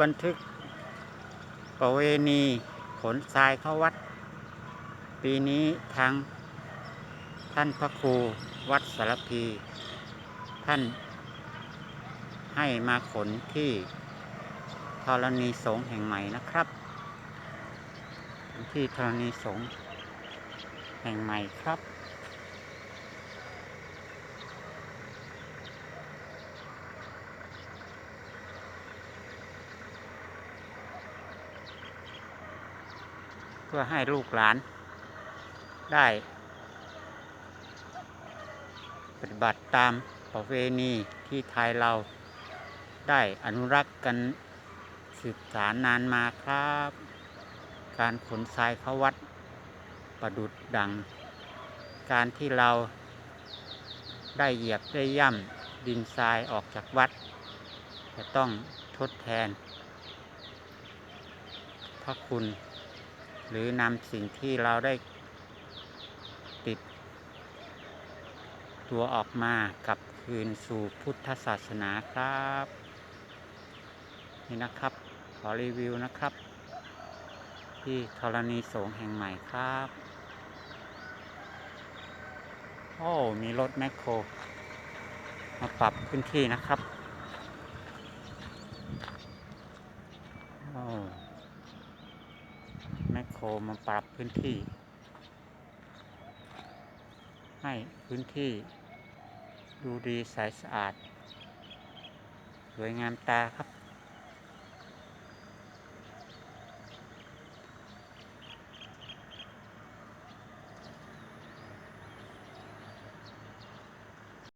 บันทึก ประเวณีขนทรายเข้าวัด ปีนี้ทางท่านพระครูวัดสารพี ท่านให้มาขนที่ธรณีสงแห่งใหม่นะครับ ที่ธรณีสงแห่งใหม่ครับ พื่อให้ลูกหลานได้ ปฏิบัติตามประเวณีที่ไทยเราได้อนุรักษ์กันสืบสานนานมาครับ การขนทรายเข้าวัดประดุดดัง การที่เราได้เหยียบได้ย่ำดินทรายออกจากวัด จะต้องทดแทน พระคุณ หรือนำสิ่งที่เราได้ติด ตัวออกมากลับคืนสู่พุทธศาสนาครับ นี่นะครับ ขอรีวิวนะครับ ที่ธรณีสงแห่งใหม่ครับ โอ้ มีรถแมคโคร มาปรับพื้นที่นะครับ โอ้ แม คโคมาปรับพื้นที่ ให้พื้นที่ ดูดีใสสะอาด สวยงามตาครับ